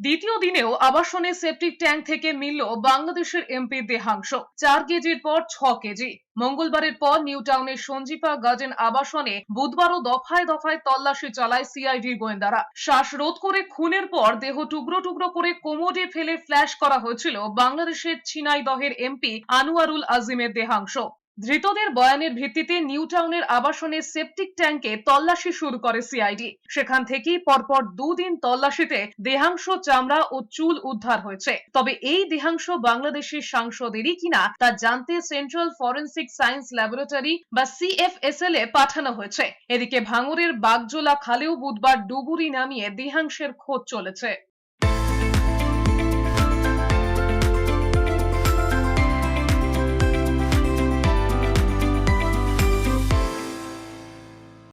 দ্বিতীয় দিনেও আবাসনে সেপটিক ট্যাঙ্ক থেকে মিলল বাংলাদেশের এমপির দেহাংশ। চার কেজির পর ছ কেজি। মঙ্গলবারের পর নিউ টাউনের সঞ্জীপা গার্ডেন আবাসনে বুধবারও দফায় দফায় তল্লাশি চালায় সিআইডির গোয়েন্দারা। শ্বাসরোধ করে খুনের পর দেহ টুকরো টুকরো করে কোমোডে ফেলে ফ্ল্যাশ করা হয়েছিল বাংলাদেশের ছিনাইদহের এমপি আনোয়ারুল আজিমের দেহাংশ। ধৃতদের বয়ানের ভিত্তিতে নিউ টাউনের আবাসনের সেপটিক ট্যাঙ্কে তল্লাশি শুরু করে সিআইডি। সেখান থেকেই পরপর দুদিন তল্লাশিতে দেহাংশ চামড়া ও চুল উদ্ধার হয়েছে। তবে এই দেহাংশ বাংলাদেশের সাংসদেরই কিনা তা জানতে সেন্ট্রাল ফরেন্সিক সায়েন্স ল্যাবরেটরি বা সিএফএসএল এ পাঠানো হয়েছে। এদিকে ভাঙড়ের বাগজোলা খালেও বুধবার ডুবুরি নামিয়ে দেহাংশের খোঁজ চলেছে।